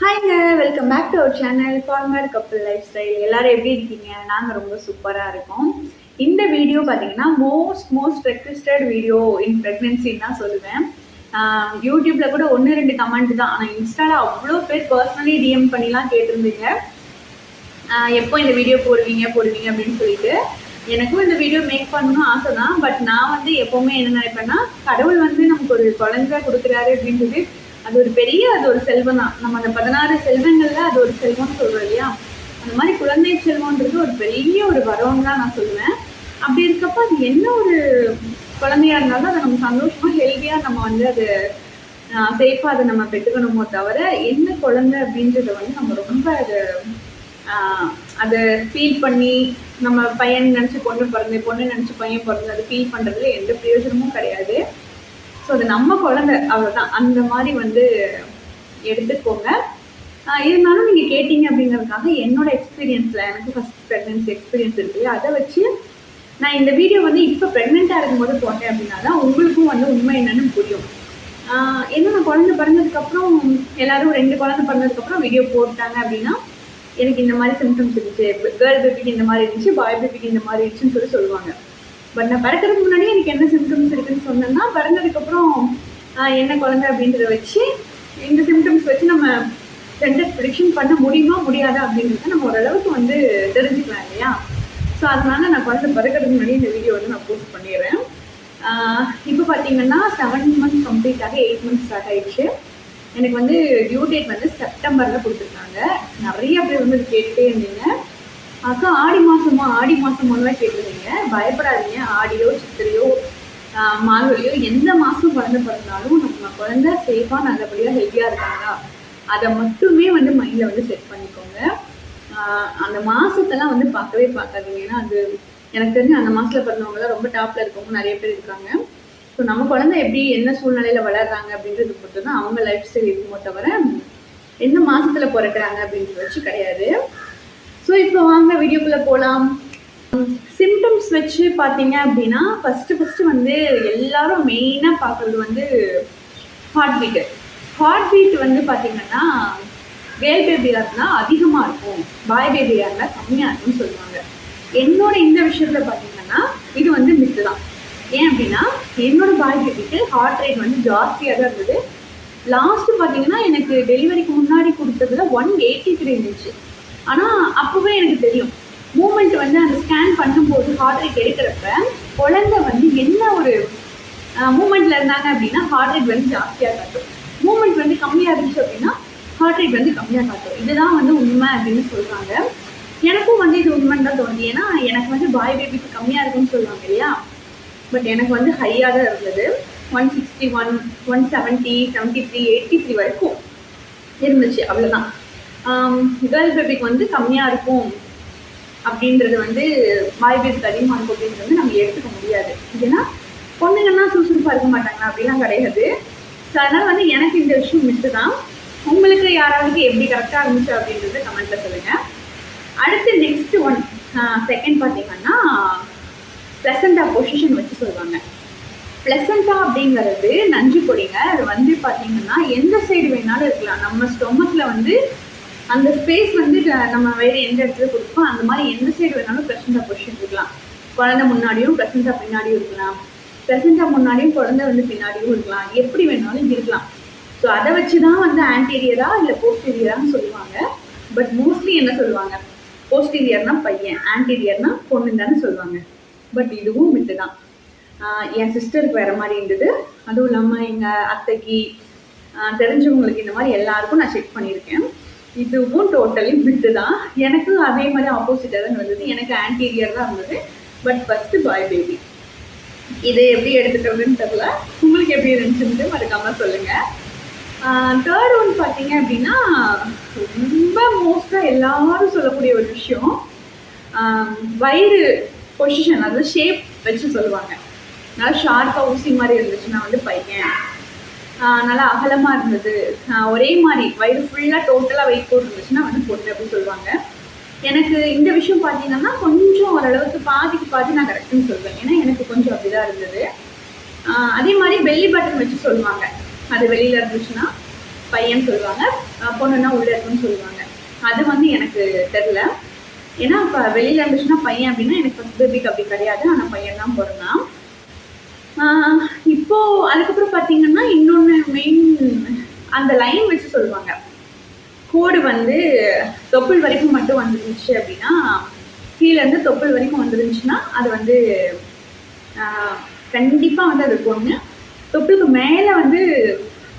ஹாய்ங்க welcome back to our channel farmer கப்பல் life style எல்லாரும் எப்படி இருக்கீங்க? நாங்கள் ரொம்ப சூப்பராக இருக்கோம். இந்த வீடியோ பார்த்தீங்கன்னா most most requested video in ப்ரெக்னென்சின்னு தான் சொல்லுவேன். யூடியூப்பில் கூட ஒன்று ரெண்டு கமெண்ட் தான். ஆனால் இன்ஸ்டாவில் அவ்வளோ பேர் பர்சனலி டிஎம் பண்ணிலாம் கேட்டிருந்தீங்க. எப்போ இந்த வீடியோ போடுவீங்க போடுவீங்க அப்படின்னு சொல்லிட்டு. எனக்கும் இந்த வீடியோ மேக் பண்ணணும்னு ஆசை தான் பட் நான் வந்து எப்போவுமே என்ன நினைப்பேன்னா கடவுள் வந்து நமக்கு ஒரு குழந்தை கொடுக்குறாரு அப்படின்றது அது ஒரு பெரிய அது ஒரு செல்வம் தான் நம்ம அந்த பதினாறு செல்வங்கள்ல அது ஒரு செல்வம்னு சொல்றோம் இல்லையா? அந்த மாதிரி குழந்தை செல்வம்ன்றது ஒரு பெரிய ஒரு வரம் தான் நான் சொல்லுவேன். அப்படி இருக்கப்ப அது என்ன ஒரு குழந்தையா இருந்தாலும் அதை நம்ம சந்தோஷமா ஹெல்த்தியா நம்ம வந்து அது சேஃபா அதை நம்ம பெற்றுக்கணுமோ தவிர என்ன குழந்தை அப்படின்றத வந்து நம்ம ரொம்ப அது அதை ஃபீல் பண்ணி நம்ம பையன் நினச்சி பொண்ணு பிறந்து பொண்ணு நினச்சி பையன் பிறந்து அதை ஃபீல் பண்ணுறதுல எந்த பிரயோஜனமும் கிடையாது. ஸோ அது நம்ம குழந்தை அவ்வளோதான் அந்த மாதிரி வந்து எடுத்துக்கோங்க. இருந்தாலும் நீங்கள் கேட்டீங்க அப்படிங்கிறதுக்காக என்னோட எக்ஸ்பீரியன்ஸில் எனக்கு ஃபஸ்ட் ப்ரெக்னென்சி எக்ஸ்பீரியன்ஸ் இருக்குது அதை வச்சு நான் இந்த வீடியோ வந்து இப்போ ப்ரெக்னெண்ட்டாக இருக்கும்போது போட்டேன் அப்படின்னா தான் உங்களுக்கும் வந்து உண்மை என்னன்னு புரியும். ஏன்னா நான் குழந்தை பிறந்ததுக்கப்புறம் எல்லாரும் ரெண்டு குழந்தை பிறந்ததுக்கப்புறம் வீடியோ போட்டாங்க அப்படின்னா எனக்கு இந்த மாதிரி சிம்டம்ஸ் இருந்துச்சு. கேர்ள் பேபிக்கு இந்த மாதிரி இருந்துச்சு பாய் பேபிக்கு இந்த மாதிரி இருந்துச்சுன்னு சொல்லி சொல்லுவாங்க. பட் நான் பிறக்கிறதுக்கு முன்னாடி எனக்கு என்ன சிம்டம்ஸ் இருக்குன்னு சொன்னேன்னா பிறந்ததுக்கப்புறம் ஆஹ் என்ன குழந்தை அப்படின்றத வச்சு இந்த சிம்டம்ஸ் வச்சு நம்ம ஜெண்டர் ப்ரிடிக்ஷன் பண்ண முடியுமா முடியாதா அப்படின்றத நம்ம ஓரளவுக்கு வந்து தெரிஞ்சுக்கலாம் இல்லையா? ஸோ அதனால நான் குழந்தை பிறக்கிறதுக்கு முன்னாடி இந்த வீடியோ வந்து நான் போஸ்ட் பண்ணிடுறேன். இப்போ பார்த்தீங்கன்னா செவன் மந்த்ஸ் கம்ப்ளீட் ஆக எயிட் மந்த்ஸ் ஸ்டார்ட் ஆயிடுச்சு. எனக்கு வந்து டியூ டேட் வந்து செப்டம்பரில் கொடுத்துருக்காங்க. நிறைய பேர் வந்து இது கேட்டுட்டே இருந்தீங்க. அக்கா ஆடி மாதமா ஆடி மாதமாலாம் கேட்டிருந்தீங்க. பயப்படாதீங்க. ஆடியோ சித்திரையோ மார்கழியோ எந்த மாதம் குழந்தை பிறந்தாலும் நம்ம குழந்தை சேஃபாக நல்லபடியாக ஹெல்த்தியாக இருக்காங்களா அதை மட்டுமே வந்து மைண்டில் வந்து செட் பண்ணிக்கோங்க. அந்த மாதத்தெல்லாம் வந்து பார்க்கவே பார்க்காதீங்க. ஏன்னா அது எனக்கு தெரிஞ்சு அந்த மாதத்தில் பிறந்தவங்களாம் ரொம்ப டாப்பில் இருக்கவங்க நிறைய பேர் இருக்காங்க. ஸோ நம்ம குழந்தை எப்படி என்ன சூழ்நிலையில் வளர்றாங்க அப்படின்றது பொறுத்து தான் அவங்க லைஃப் ஸ்டைல் இருக்குமோ தவிர எந்த மாசத்துல பிறக்கிறாங்க அப்படின்றது வச்சு கிடையாது. ஸோ இப்போ வாங்க வீடியோக்குள்ளே போகலாம் வச்சு பார்த்தீங்க அப்படின்னா ஃபஸ்ட்டு ஃபஸ்ட்டு வந்து எல்லாரும் மெயினாக பார்க்குறது வந்து ஹார்ட் பீட்டு ஹார்ட் பீட் வந்து பார்த்தீங்கன்னா கேர்ள் பேபியாக இருந்தால் அதிகமாக இருக்கும். பாய் பேபியாக இருந்தால் கம்மியாக இருக்கும்னு சொல்லுவாங்க. என்னோட இந்த விஷயத்தில் பார்த்தீங்கன்னா இது வந்து மித்து தான். ஏன் அப்படின்னா என்னோட பாய் பேபிக்கு ஹார்ட் ரேட் வந்து ஜாஸ்தியாக தான் இருந்தது. லாஸ்ட்டு பார்த்தீங்கன்னா எனக்கு டெலிவரிக்கு முன்னாடி கொடுத்ததுல ஒன் எயிட்டி த்ரீ இருந்துச்சு. ஆனால் அப்போவே எனக்கு தெரியும். மூமெண்ட் வந்து அந்த ஸ்கேன் பண்ணும்போது ஹார்ட் ரேட் எடுக்கிறப்ப குழந்தை வந்து என்ன ஒரு மூமெண்ட்ல இருந்தாங்க அப்படின்னா ஹார்ட் ரேட் வந்து ஜாஸ்தியாக காட்டும். மூமெண்ட் வந்து கம்மியாக இருந்துச்சு அப்படின்னா ஹார்ட் ரேட் வந்து கம்மியாக காட்டும். இதுதான் வந்து உண்மை அப்படின்னு சொல்கிறாங்க எனக்கும் வந்து இது உண்மைன்னு தான் தோணுது. ஏன்னா எனக்கு வந்து பாய் பேபிக்கு கம்மியாக இருக்குன்னு சொல்லுவாங்க இல்லையா? பட் எனக்கு வந்து ஹையாக தான் இருந்தது. One sixty one one seventy seventy three eighty three வரைக்கும் இருந்துச்சு அவ்வளோதான் கேர்ள் பேபிக்கு வந்து கம்மியாக இருக்கும். அப்படின்றது வந்து பாய் பேபிக்கு அதிகமாக அப்படின்றது வந்து நம்ம எடுத்துக்க முடியாது. ஏன்னா பொண்ணுங்கன்னா சுறுசுறுப்பாக இருக்க மாட்டாங்க அப்படிலாம் கிடையாது. ஸோ அதனால் வந்து எனக்கு இந்த விஷயம் மிஸ்ஸு தான். உங்களுக்கு யாராவது எப்படி கரெக்டாக இருந்துச்சு அப்படின்றத கமெண்ட்டில் சொல்லுங்கள் அடுத்து நெக்ஸ்ட் ஒன் செகண்ட் பார்த்தீங்கன்னா ப்ளசண்டா பொசிஷன் வச்சு சொல்லுவாங்க. ப்ளசண்டா அப்படிங்கிறது நஞ்சு கொடிங்க அது வந்து பார்த்தீங்கன்னா எந்த சைடு வேணாலும் இருக்கலாம். நம்ம ஸ்டொமக்கில் வந்து அந்த ஸ்பேஸ் வந்து நம்ம வேறு எந்த இடத்துல கொடுப்போம்? அந்த மாதிரி எந்த சைடு வேணாலும் ப்ளசண்டா பொசிஷன் இருக்கலாம். குழந்தை முன்னாடியும் ப்ளசண்டா பின்னாடியும் இருக்கலாம். ப்ளசண்டா முன்னாடியும் குழந்தை வந்து பின்னாடியும் இருக்கலாம். எப்படி வேணாலும் இருக்கலாம். ஸோ அதை வச்சு தான் வந்து ஆன்டீரியரா இல்லை போஸ்டீரியரான்னு சொல்லுவாங்க. பட் மோஸ்ட்லி என்ன சொல்லுவாங்க? போஸ்டீரியர்னா பையன் ஆன்டீரியர்னா பொண்ணுங்கன்னு சொல்லுவாங்க. பட் இதுவும் மிட்டு தான் என் சிஸ்டருக்கு வேறு மாதிரி இருந்தது. அதுவும் இல்லாமல் எங்கள் அத்தைக்கு தெரிஞ்சவங்களுக்கு இந்த மாதிரி எல்லாருக்கும் நான் செக் பண்ணியிருக்கேன். இதுவும் டோட்டலி பிட்டு தான். எனக்கு அதே மாதிரி ஆப்போசிட்டாக தான் இருந்தது எனக்கு ஆன்டீரியர் தான் இருந்தது. பட் ஃபஸ்ட்டு பாய் பேபி இது எப்படி எடுத்துக்கிறதுன்னு தெரில உங்களுக்கு எப்படி இருந்துச்சுன்னு மறக்காமல் சொல்லுங்கள் தேர்ட் ஒன் பார்த்தீங்க அப்படின்னா ரொம்ப மோஸ்ட்டாக எல்லாரும் சொல்லக்கூடிய ஒரு விஷயம். வயிறு பொசிஷன் அதாவது ஷேப் வச்சு சொல்லுவாங்க. நல்லா ஷார்ப்பாக ஊசி மாதிரி இருந்துச்சுன்னா வந்து பையன். நல்லா அகலமாக இருந்தது. ஒரே மாதிரி. வயிறு ஃபுல்லாக டோட்டலாக வெயிட் போட்டு இருந்துச்சுன்னா வந்து பொண்ணு அப்படின்னு சொல்லுவாங்க. எனக்கு இந்த விஷயம் பார்த்தீங்கன்னா கொஞ்சம் ஓரளவுக்கு பாதிக்கு பாதி நான் கரெக்டுன்னு சொல்லுவேன் ஏன்னா எனக்கு கொஞ்சம் அப்படிதான் இருந்தது. அதே மாதிரி பெல்லி பட்டன் வச்சு சொல்லுவாங்க. அது வெளியில் இருந்துச்சுன்னா பையன் சொல்லுவாங்க. பொண்ணுன்னா உள்ளே இருக்குன்னு சொல்லுவாங்க. அது வந்து எனக்கு தெரில ஏன்னா இப்போ வெளியில் இருந்துச்சுன்னா பையன் அப்படின்னா எனக்கு ஃபஸ்ட் பேபிக்கு அப்படி கிடையாது. ஆனால் பையன் தான் பிறந்தான் ஆஹ் இப்போ அதுக்கப்புறம் பார்த்தீங்கன்னா இன்னொன்று மெயின் அந்த லைன் வச்சு சொல்லுவாங்க. கோடு வந்து தொப்புள் வரைக்கும் மட்டும் வந்துருந்துச்சு அப்படின்னா கீழேருந்து தொப்புள் வரைக்கும் வந்துருந்துச்சுன்னா அது வந்து கண்டிப்பாக வந்து அது பொண்ணு தொப்புளுக்கு மேலே வந்து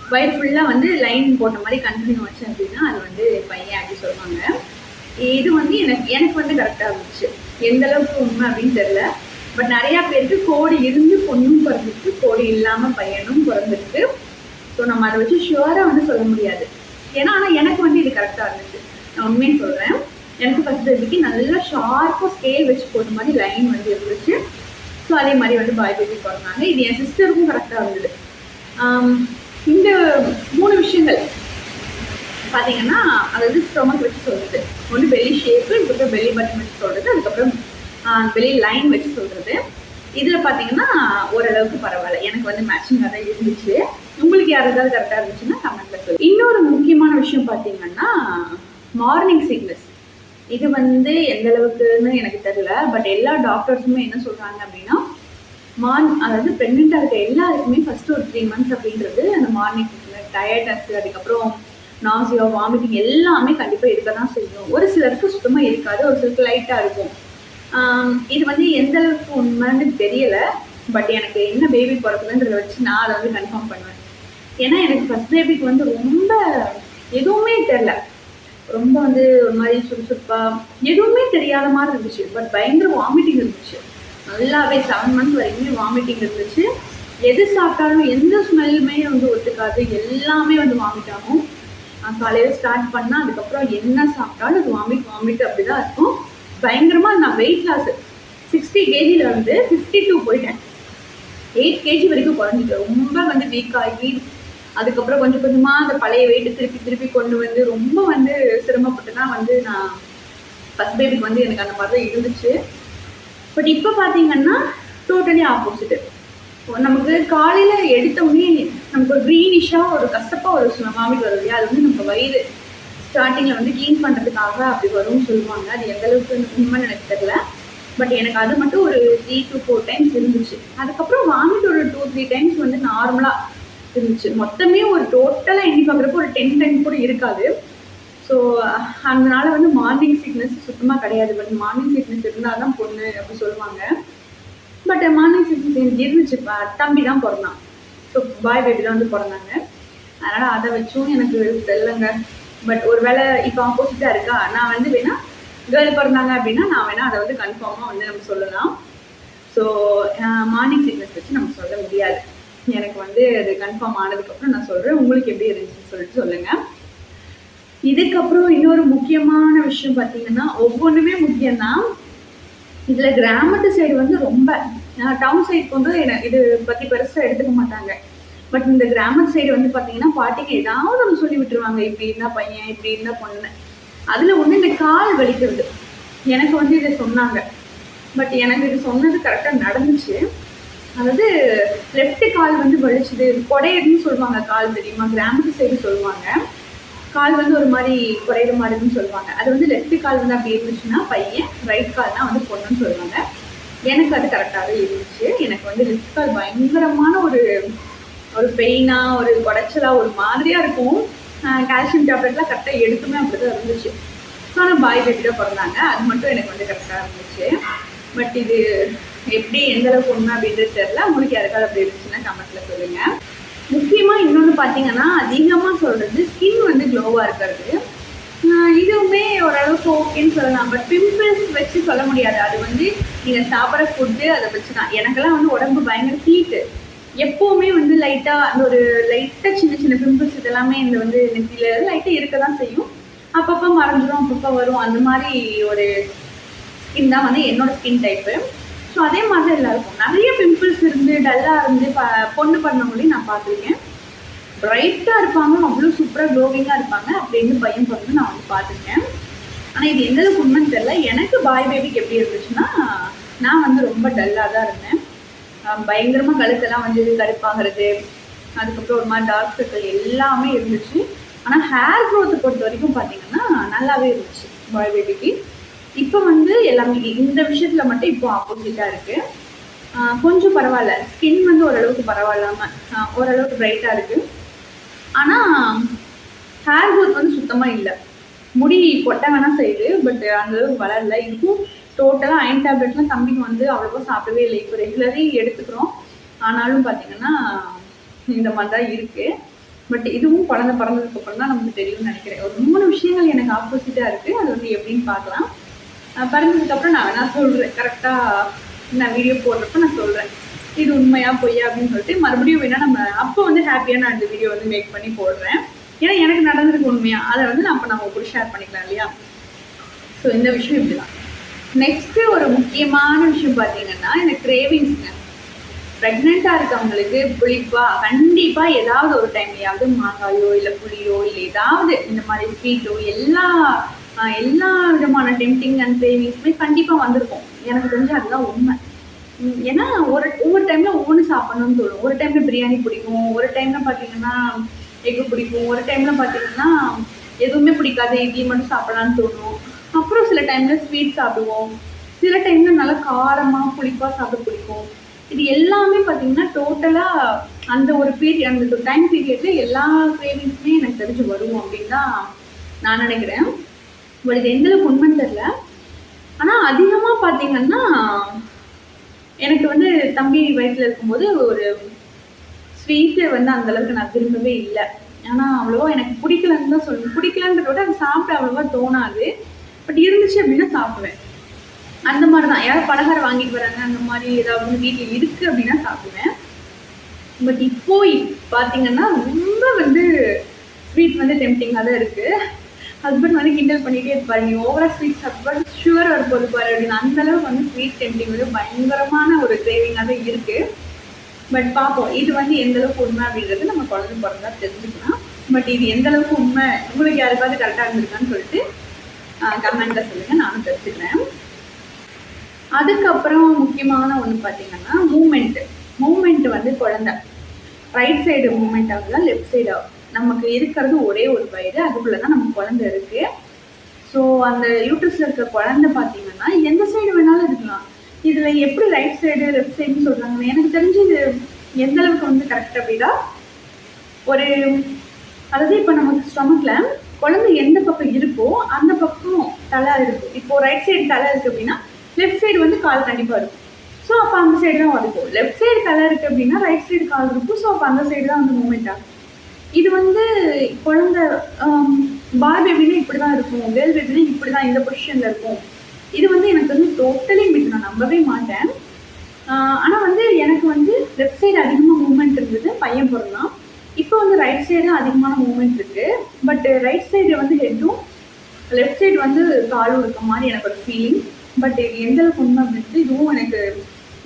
வயிறு ஃபுல்லாக வந்து லைன் போட்ட மாதிரி கண்டினியூ வச்சு அப்படின்னா அது வந்து பையன் அப்படி சொல்லுவாங்க. இது வந்து எனக்கு எனக்கு வந்து கரெக்டாக இருந்துச்சு. எந்த அளவுக்கு உண்மை அப்படின்னு தெரில பட் நிறையா பேருக்கு கோடி இருந்து பொண்ணும் பிறந்திருக்கு கோடி இல்லாமல் பையனும் பிறந்திருக்கு. ஸோ நம்ம அதை வச்சு ஷுவராக வந்து சொல்ல முடியாது. ஏன்னா ஆனால் எனக்கு வந்து இது கரெக்டாக இருந்துச்சு. நான் உண்மையை சொல்கிறேன் எனக்கு ஃபஸ்ட் பேபிக்கு நல்லா ஷார்ப்பாக ஸ்கேல் வச்சு போடுற மாதிரி லைன் வந்து இருந்துச்சு. ஸோ அதே மாதிரி வந்து பாய் பேபி பிறந்தாங்க. இது என் சிஸ்டருக்கும் கரெக்டாக இருந்தது. இந்த மூணு விஷயங்கள் பார்த்தீங்கன்னா அதாவது ஸ்டொமக் வச்சு சொல்கிறது ஒன்று பெல்லி ஷேப்பு இதுக்கப்புறம் பெல்லி பட்டன் வச்சு சொல்கிறது அதுக்கப்புறம் வெளியே லைன் வச்சு சொல்கிறது இதில் பார்த்தீங்கன்னா ஓரளவுக்கு பரவாயில்ல. எனக்கு வந்து மேட்சிங்காக தான் இருந்துச்சு. உங்களுக்கு யாராவது கரெக்டாக இருந்துச்சுன்னா கமெண்ட்ல சொல்லு இன்னொரு முக்கியமான விஷயம் பார்த்தீங்கன்னா மார்னிங் சிக்னஸ் இது வந்து எந்த அளவுக்குன்னு எனக்கு தெரியல. பட் எல்லா டாக்டர்ஸுமே என்ன சொல்கிறாங்க அப்படின்னா மார்ன் அதாவது ப்ரெக்னெண்ட்டாக இருக்க எல்லாருக்குமே ஃபஸ்ட்டு ஒரு த்ரீ மந்த்ஸ் அப்படின்றது அந்த மார்னிங் டயர்ட்னஸ் அதுக்கப்புறம் நாசியா வாமிட்டிங் எல்லாமே கண்டிப்பாக இருக்க தான் செய்யும். ஒரு சிலருக்கு சுத்தமாக இருக்காது. ஒரு சிலருக்கு லைட்டாக இருக்கும். இது வந்து எந்த அளவுக்கு உண்மைன்னு தெரியல பட் எனக்கு என்ன பேபி பிறக்குதுன்றத வச்சு நான் அதை வந்து கன்ஃபார்ம் பண்ணுவேன். ஏன்னா எனக்கு ஃபர்ஸ்ட் பேபிக்கு வந்து ரொம்ப எதுவுமே தெரில ரொம்ப வந்து ஒரு மாதிரி சுறுசுறுப்பா எதுவுமே தெரியாத மாதிரி இருந்துச்சு. பட் பயங்கர வாமிட்டிங் இருந்துச்சு. நல்லாவே செவன் மந்த் வரைக்குமே வாமிட்டிங் இருந்துச்சு. எது சாப்பிட்டாலும் எந்த ஸ்மெல்லுமே வந்து ஒத்துக்காது. எல்லாமே வந்து வாமிட் ஆகும். காலையில் ஸ்டார்ட் பண்ணால் அதுக்கப்புறம் என்ன சாப்பிட்டாலும் அது வாமிட் வாமிட் அப்படி தான் இருக்கும். பயங்கரமாக நான் வெயிட் லாஸ் சிக்ஸ்டி கேஜியில் வந்து ஃபிஃப்டி டூ போயிட்டேன். எயிட் கேஜி வரைக்கும் குறைஞ்சிட்டேன். ரொம்ப வந்து வீக் ஆகி அதுக்கப்புறம் கொஞ்சம் கொஞ்சமாக அந்த பழைய வெயிட்டு திருப்பி திருப்பி கொண்டு வந்து ரொம்ப வந்து சிரமப்பட்டு தான் வந்து நான் ஃபஸ்ட் பேபிக்கு வந்து எனக்கு அந்த மாதிரி தான் இருந்துச்சு. பட் இப்போ பார்த்தீங்கன்னா டோட்டலி ஆப்போசிட்டு நமக்கு காலையில் எடுத்த உடனே நமக்கு ஒரு க்ரீனிஷாக ஒரு கசப்பாக ஒரு வாமிட் வரும் இல்லையா? அது வந்து நம்ம வயிறு. ஸ்டார்டிங்கில் வந்து க்ளீன் பண்ணுறதுக்காக அப்படி வரும்னு சொல்லுவாங்க. அது எந்த அளவுக்கு உண்மைன்னு எனக்கு தெரியல. பட் எனக்கு அது மட்டும் ஒரு த்ரீ டு ஃபோர் டைம்ஸ் இருந்துச்சு. அதுக்கப்புறம் வாமிட் ஒரு டூ த்ரீ டைம்ஸ் வந்து நார்மலாக இருந்துச்சு. மொத்தமே ஒரு டோட்டலாக எண்ணி பார்க்குறப்போ ஒரு டென் டைம் கூட இருக்காது. ஸோ அதனால வந்து மார்னிங் சிக்னஸ் சுத்தமாக கிடையாது. பட் மார்னிங் சிக்னஸ் இருந்தால் தான் பொண்ணு அப்படி சொல்லுவாங்க. பட் மார்னிங் சிக்னஸ் எனக்கு இருந்துச்சு. ப- தம்பி தான் பிறந்தான். ஸோ பாய் பேபி தான் வந்து பிறந்தாங்க. அதனால் அதை வச்சும் எனக்கு தெரியலங்க. பட் ஒருவேளை இப்போ ஆப்போசிட்டாக இருக்கா? நான் வந்து வேணா கேர்ள் பிறந்தாங்க அப்படின்னா நான் வேணா அதை வந்து கன்ஃபார்மாக வந்து நம்ம சொல்லலாம். ஸோ மார்னிங் சிக்னஸ் வச்சு நம்ம சொல்ல முடியாது. எனக்கு வந்து அது கன்ஃபார்ம் ஆனதுக்கப்புறம் நான் சொல்கிறேன் உங்களுக்கு எப்படி இருந்துச்சுன்னு சொல்லிட்டு சொல்லுங்கள் இதுக்கப்புறம் இன்னொரு முக்கியமான விஷயம் பார்த்தீங்கன்னா ஒவ்வொன்றுமே முக்கியம்தான். இதில் கிராமத்து சைடு வந்து ரொம்ப டவுன் சைடு வந்து இது பற்றி பெருசாக எடுத்துக்க மாட்டாங்க. பட் இந்த கிராமத்து சைடு வந்து பார்த்தீங்கன்னா பாட்டிக்கு ஏதாவது ஒன்று சொல்லி விட்டுருவாங்க. இப்படி இருந்தால் பையன் இப்படி இருந்தால் பொண்ணு. அதில் ஒன்று இந்த கால் வலிக்கிறது. எனக்கு வந்து இதை சொன்னாங்க. பட் எனக்கு இது சொன்னது கரெக்டாக நடந்துச்சு. அதாவது லெஃப்ட் கால் வந்து வலிச்சுது. குடையதுன்னு சொல்லுவாங்க கால் தெரியுமா? கிராமத்து சைடு சொல்லுவாங்க. கால் வந்து ஒரு மாதிரி குறையிற மாதிரின்னு சொல்லுவாங்க. அது வந்து லெஃப்ட் கால் வந்து அப்படி இருந்துச்சுன்னா பையன் ரைட் கால்னா வந்து பொண்ணுன்னு சொல்லுவாங்க. எனக்கு அது கரெக்டாகவே இருந்துச்சு. எனக்கு வந்து லெஃப்ட் கால் பயங்கரமான ஒரு ஒரு பெயினாக ஒரு குடைச்சலாக ஒரு மாதிரியாக இருக்கும். கால்சியம் டேப்லெட்லாம் கரெக்டாக எடுத்துமே அப்படி தான் இருந்துச்சு. ஸோ ஆனால் பாய் பேபி தான் பிறந்தாங்க. அது மட்டும் எனக்கு வந்து கரெக்டாக இருந்துச்சு. பட் இது எப்படி எந்த அளவுக்கு உண்மை அப்படின்றது தெரில உங்களுக்கு யாருக்காவது அப்படி இருந்துச்சுன்னா கமெண்ட்டில் சொல்லுங்கள் முக்கியமாக இன்னொன்று பார்த்தீங்கன்னா அதிகமாக சொல்கிறது ஸ்கின் வந்து க்ளோவாக இருக்கிறது. இதுவுமே ஓரளவுக்கு ஓகேன்னு சொல்லலாம். பட் பிம்பிள்ஸ் வச்சு சொல்ல முடியாது. அது வந்து நீங்கள் சாப்பிட்ற ஃபுட்டு அதை வச்சு தான் எனக்கெல்லாம் வந்து உடம்பு பயங்கர ஹீட்டு எப்போவுமே வந்து லைட்டாக அந்த ஒரு லைட்டாக சின்ன சின்ன பிம்பிள்ஸ் இதெல்லாமே இந்த வந்து நெத்தியில் லைட்டாக இருக்க தான் செய்யும். அப்பப்போ மறைஞ்சிரும் அப்பப்போ வரும். அந்த மாதிரி ஒரு ஸ்கின் தான் வந்து என்னோட ஸ்கின் டைப்பு ஸோ அதே மாதிரி தான் எல்லாருக்கும் நிறைய பிம்பிள்ஸ் இருந்து டல்லாக இருந்து ப பொண்ணு பண்ணவங்களையும் நான் பார்த்துருக்கேன். பிரைட்டாக இருப்பாங்க அவ்வளோ சூப்பராக க்ளோவிங்காக இருப்பாங்க அப்படின்னு பயம் பண்ணி நான் வந்து பார்த்துருக்கேன். ஆனால் இது எந்த அளவுக்கு உண்மைன்னு தெரியல. எனக்கு பாய் பேபிக்கு எப்படி இருந்துச்சுன்னா நான் வந்து ரொம்ப டல்லாக தான் இருந்தேன். பயங்கரமாக பயங்கரமா கழுத்தெல்லாம் வந்து கருப்பாகிறது அதுக்கப்புறம் ஒரு மாதிரி டார்க் சர்க்கிள் எல்லாமே இருந்துச்சு. ஆனால் ஹேர் க்ரோத்தை பொறுத்த வரைக்கும் பார்த்தீங்கன்னா நல்லாவே இருந்துச்சு பாய் பேபிக்கு இப்போ வந்து எல்லாமே இந்த விஷயத்தில் மட்டும் இப்போ ஆப்போசிட்டாக இருக்குது கொஞ்சம் பரவாயில்ல ஸ்கின் வந்து ஓரளவுக்கு பரவாயில்லாம ஓரளவுக்கு பிரைட்டாக இருக்குது ஆனால் ஹேர் க்ரோத் வந்து சுத்தமாக இல்லை. முடி கொட்ட செய்யுது பட் அந்த அளவுக்கு வளரல. இதுக்கும் டோட்டலாக அயன் டேப்லெட்லாம் தம்பிக்கு வந்து அவ்வளோவா சாப்பிடவே இல்லை. இப்போ ரெகுலரே எடுத்துக்கிறோம். ஆனாலும் பார்த்தீங்கன்னா இந்த மாதிரி தான் இருக்குது பட் இதுவும் குழந்தை பிறந்ததுக்கப்புறம் தான் நமக்கு தெரியும்னு நினைக்கிறேன். ஒரு மூணு விஷயங்கள் எனக்கு ஆப்போசிட்டாக இருக்குது அது வந்து எப்படின்னு பார்க்கலாம். பிறந்ததுக்கப்புறம் நான் வேணா சொல்கிறேன் கரெக்டாக நான் வீடியோ போடுறப்ப நான் சொல்கிறேன் இது உண்மையா பொய்யா அப்படின்னு சொல்லிட்டு மறுபடியும் வேணா நம்ம அப்போ வந்து ஹாப்பியாக நான் இந்த வீடியோ வந்து மேக் பண்ணி போடுறேன். ஏன்னா எனக்கு நடந்திருக்கு உண்மையா. அதை வந்து நான் அப்போ நம்ம கூட ஷேர் பண்ணிக்கலாம் இல்லையா? ஸோ இந்த விஷயம் இப்படி தான் நெக்ஸ்ட்டு ஒரு முக்கியமான விஷயம் பார்த்தீங்கன்னா இந்த கிரேவிங்ஸ்ங்க ப்ரெக்னெண்ட்டாக இருக்கவங்களுக்கு புளிப்பா கண்டிப்பாக ஏதாவது ஒரு டைம்லையாவது மாங்காயோ இல்லை புளியோ இல்லை ஏதாவது இந்த மாதிரி ஸ்வீட்டோ எல்லா எல்லா விதமான டெம்டிங் அண்ட் கிரேவிங்ஸுமே கண்டிப்பாக வந்திருக்கும். எனக்கு தெரிஞ்சு அதுதான் உண்மை. ஏன்னா ஒரு ஒவ்வொரு டைமில் ஒவ்வொன்று சாப்பிடணும்னு தோணும். ஒரு டைமில் பிரியாணி பிடிக்கும். ஒரு டைமில் பார்த்தீங்கன்னா எக்கு பிடிக்கும். ஒரு டைமில் பார்த்தீங்கன்னா எதுவுமே பிடிக்காது. இட்லி மட்டும் சாப்பிடலான்னு தோணும். அப்புறம் சில டைமில் ஸ்வீட் சாப்பிடுவோம். சில டைமில் நல்லா காரமாக புளிப்பாக சாப்பிட பிடிக்கும். இது எல்லாமே பார்த்தீங்கன்னா டோட்டலாக அந்த ஒரு பீரியட் அந்த டைம் பீரியடில் எல்லா கிரேவிங்ஸுமே எனக்கு தெரிஞ்சு வரும் அப்படின்னு தான் நான் நினைக்கிறேன். பட் இது எந்த அளவுக்கு உண்மைன்னு தெரில ஆனால் அதிகமாக பார்த்தீங்கன்னா எனக்கு வந்து தம்பி வயிற்றில் இருக்கும்போது ஒரு ஸ்வீட்டை வந்து அந்தளவுக்கு நான் விரும்பவே இல்லை. ஆனால் அவ்வளோவா எனக்கு பிடிக்கலன்னு தான் சொல்லணும் பிடிக்கலன்றத விட அது சாப்பிட அவ்வளோவா தோணாது. பட் இருந்துச்சு அப்படின்னா சாப்பிடுவேன். அந்த மாதிரி தான் யாராவது பலகாரம் வாங்கிட்டு வராங்க அந்த மாதிரி ஏதாவது வீட்டில் இருக்குது அப்படின்னா சாப்பிடுவேன். பட் இப்போ பார்த்தீங்கன்னா ரொம்ப வந்து ஸ்வீட் வந்து டெம்டிங்காக தான் இருக்குது ஹஸ்பண்ட் வந்து கிண்டல் பண்ணிகிட்டே இருப்பார். நீ ஓவரா ஸ்வீட் சாப்பிட்டு சுகர் வரப்போது பாரு அப்படின்னு. அந்தளவுக்கு வந்து ஸ்வீட் டெம்டிங் வந்து பயங்கரமான ஒரு கிரேவிங்காக தான் இருக்குது பட் பார்ப்போம் இது வந்து எந்த அளவுக்கு உண்மை அப்படின்றது நம்ம குழந்தை பிறந்தா தெரிஞ்சுக்கலாம். பட் இது எந்த அளவுக்கு உண்மை? உங்களுக்கு யாருக்காவது கரெக்டாக இருந்திருக்கான்னு சொல்லிட்டு கமெண்ட்டில் சொல்லுங்கள் நானும் தெரிஞ்சுக்கிறேன் அதுக்கப்புறம் முக்கியமான ஒன்று பார்த்தீங்கன்னா மூமெண்ட்டு மூமெண்ட் வந்து குழந்தை. ரைட் சைடு மூமெண்ட் ஆகுதா லெஃப்ட் சைடு ஆகும் நமக்கு இருக்கிறது ஒரே ஒரு வயது அதுக்குள்ளே தான் நம்ம குழந்தை இருக்குது ஸோ அந்த யூட்ரஸில் இருக்கிற குழந்தை பார்த்தீங்கன்னா எந்த சைடு வேணாலும் இருக்கலாம். இதில் எப்படி ரைட் சைடு லெஃப்ட் சைடுன்னு சொல்கிறாங்க எனக்கு தெரிஞ்சு இது எந்த அளவுக்கு வந்து கரெக்ட் அப்படின்னா ஒரு அதாவது இப்போ நமக்கு ஸ்டொமக்கில் குழந்தை எந்த பக்கம் இருக்கோ அந்த பக்கம் தலை இருக்கும் இப்போ ரைட் சைடு தலை இருக்குது அப்படின்னா லெஃப்ட் சைடு வந்து கால் கண்டிப்பாக இருக்கும். ஸோ அப்போ அந்த சைடு தான் இருக்கும் லெஃப்ட் சைடு தலை இருக்குது அப்படின்னா ரைட் சைடு கால் இருக்கும். ஸோ அப்போ அந்த சைடு தான் வந்து மூமெண்ட் ஆகும். இது வந்து குழந்தை um, பாய் பேபினா இப்படி தான் இருக்கும். கேர்ள் பேபினா இப்படி தான் இந்த பொசிஷனில் இருக்கும். இது வந்து எனக்கு வந்து டோட்டலி மிட் நான் நம்பவே மாட்டேன். ஆனால் வந்து எனக்கு வந்து லெஃப்ட் சைடு அதிகமாக மூமெண்ட் இருந்தது. பையன் பிறந்தான். இப்போ வந்து ரைட் சைடு அதிகமான மூமெண்ட் இருக்குது பட் ரைட் சைடு வந்து ஹெட்டும் லெஃப்ட் சைடு வந்து காலும் இருக்க மாதிரி எனக்கு ஒரு ஃபீலிங் பட் இது எந்த அளவுக்கு உண்மை அப்படின்ட்டு இதுவும் எனக்கு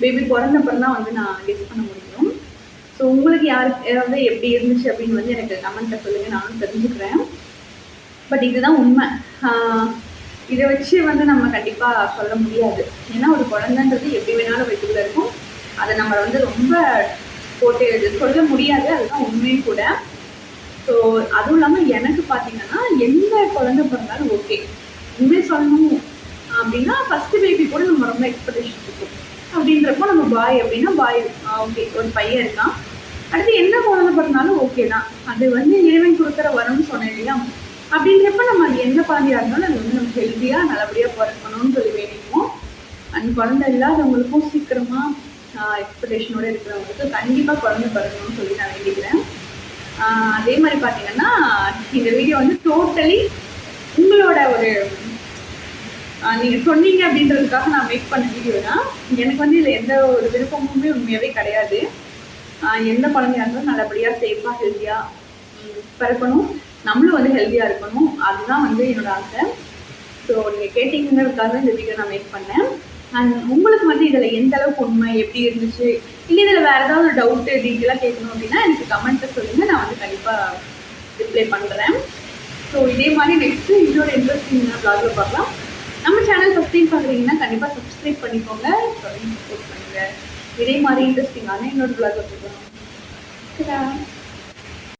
பேபி பிறந்தப்பறம் தான் வந்து நான் கெஸ் பண்ண முடியும். ஸோ உங்களுக்கு யார் ஏதாவது எப்படி இருந்துச்சு அப்படின்னு வந்து எனக்கு கமெண்ட்டை சொல்லுங்கள் நானும் தெரிஞ்சுக்கிறேன். பட் இதுதான் உண்மை. இதை வச்சு வந்து நம்ம கண்டிப்பாக சொல்ல முடியாது. ஏன்னா ஒரு குழந்தைன்றது எப்படி வேணாலும் வயிற்றுக்குள்ள இருக்கும். அதை நம்ம வந்து ரொம்ப போட்டு சொல்ல முடியாது. அதுதான் உண்மையும் கூட. ஸோ அதுவும் இல்லாமல் எனக்கு பார்த்தீங்கன்னா எந்த குழந்தை பிறந்தாலும் ஓகே உண்மையை சொல்லணும் அப்படின்னா ஃபஸ்ட்டு பேபி கூட நம்ம ரொம்ப எக்ஸ்பெக்டேஷன் இருக்கும் அப்படின்றப்போ நம்ம பாய் அப்படின்னா பாய் ஓகே ஒரு பையன் இருக்கான். அடுத்து என்ன குழந்தை பிறந்தாலும் ஓகே தான். அது வந்து இறைவன் கொடுக்குற வரம்னு சொன்னேன் இல்லையா? அப்படின்றப்ப நம்ம அது எந்த பாதியாக இருந்தாலும் அது வந்து நம்ம ஹெல்த்தியாக நல்லபடியாக பிறக்கணும்னு சொல்லி வேண்டிப்போம் அண்ட் குழந்தை இல்லாதவங்களுக்கும் சீக்கிரமாக எக்ஸ்பெக்டேஷனோட இருக்கிறவங்களுக்கு கண்டிப்பாக குழந்தை பிறக்கணும்னு சொல்லி நான் வேண்டிக்கிறேன். அதே மாதிரி பார்த்தீங்கன்னா இந்த வீடியோ வந்து டோட்டலி உங்களோட ஒரு நீங்கள் சொன்னீங்க அப்படின்றதுக்காக நான் மேக் பண்ண வீடியோ தான். எனக்கு வந்து இதில் எந்த ஒரு விருப்பமுமே உண்மையாகவே கிடையாது. எந்த குழந்தையா இருந்தாலும் நல்லபடியாக சேஃபாக ஹெல்த்தியாக பிறக்கணும். நம்மளும் வந்து ஹெல்த்தியாக இருக்கணும். அதுதான் வந்து என்னோட ஆசை. ஸோ நீங்கள் கேட்டீங்கிறதுக்காக இந்த வீடியோ நான் மேக் பண்ணேன். அண்ட் உங்களுக்கு வந்து இதில் எந்த அளவுக்கு உண்மை எப்படி இருந்துச்சு? இல்லை இதில் வேறு ஏதாவது ஒரு டவுட்டு டீட்டெயிலாக கேட்கணும் அப்படின்னா எனக்கு கமெண்ட்டை சொல்லுங்கள் நான் வந்து கண்டிப்பாக ரிப்ளை பண்ணுறேன் ஸோ இதே மாதிரி நெக்ஸ்ட்டு இன்னொரு இன்ட்ரெஸ்டிங் ப்ளாகில் பார்க்கலாம். நம்ம சேனல் ஃபஸ்ட் டைம் பார்க்குறீங்கன்னா கண்டிப்பாக சப்ஸ்கிரைப் பண்ணிக்கோங்க. சப்போர்ட் பண்ணுங்கள் இதே மாதிரி இன்ட்ரெஸ்டிங்கான இன்னொரு ப்ளாக் வச்சுக்கோங்க